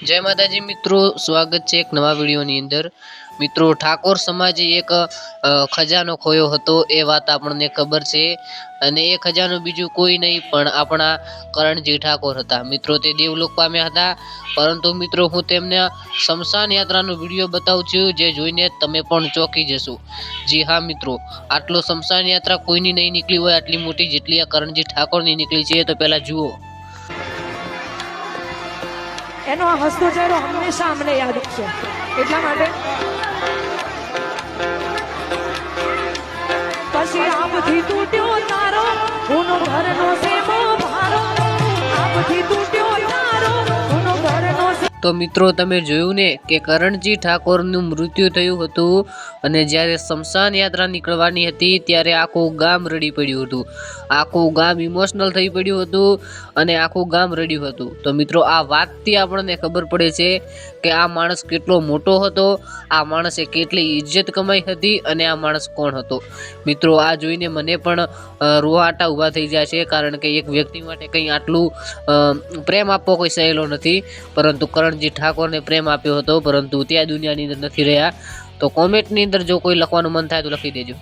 જય માતાજી મિત્રો, સ્વાગત છે એક નવા વિડીયોની અંદર. મિત્રો, ઠાકોર સમાજે એક ખજાનો ખોયો હતો, એ વાત આપણને ખબર છે. અને એ ખજાનો બીજું કોઈ નહીં, પણ આપણા કરણજી ઠાકોર હતા. મિત્રો, તે દેવલોક પામ્યા હતા. પરંતુ મિત્રો, હું તેમને શમશાન યાત્રાનો વીડિયો બતાવું છું, જે જોઈને તમે પણ ચોંકી જશો. જી હા, મિત્રો. આટલો શમશાન યાત્રા કોઈની નહીં નીકળી હોય, આટલી મોટી જેટલી આ કરણજી ઠાકોરની નીકળી છે તો પહેલાં જુઓ. એનો આ હસતો ચહેરો હંમેશા અમને યાદ છે. એટલા માટે પછી આપથી તૂટ્યો તો મિત્રો તમે જોયું ને કે કરણજી ઠાકોરનું મૃત્યુ થયું હતું અને જ્યારે શમશાન યાત્રા નીકળવાની હતી ત્યારે આખું ગામ રડી પડ્યું હતું. આખું ગામ ઇમોશનલ થઈ પડ્યું હતું અને આખું ગામ રડ્યું હતું. તો મિત્રો આ વાતથી આપણને ખબર પડે છે કે આ માણસ કેટલો મોટો હતો આ માણસે કેટલી ઇજ્જત કમાઈ હતી અને આ માણસ કોણ હતો. મિત્રો આ જોઈને મને પણ અ, રૂવાટા ઊભા થઈ જાય છે કારણ કે એક વ્યક્તિ માટે કંઈ આટલું પ્રેમ આપવો કોઈ સહેલો નથી. પરંતુ કરણજી ઠાકોરને પ્રેમ આપ્યો હતો, પરંતુ ત્યાં દુનિયાની અંદર નથી રહ્યા. તો કોમેન્ટની અંદર જો કોઈ લખવાનું મન થાય તો લખી દેજો.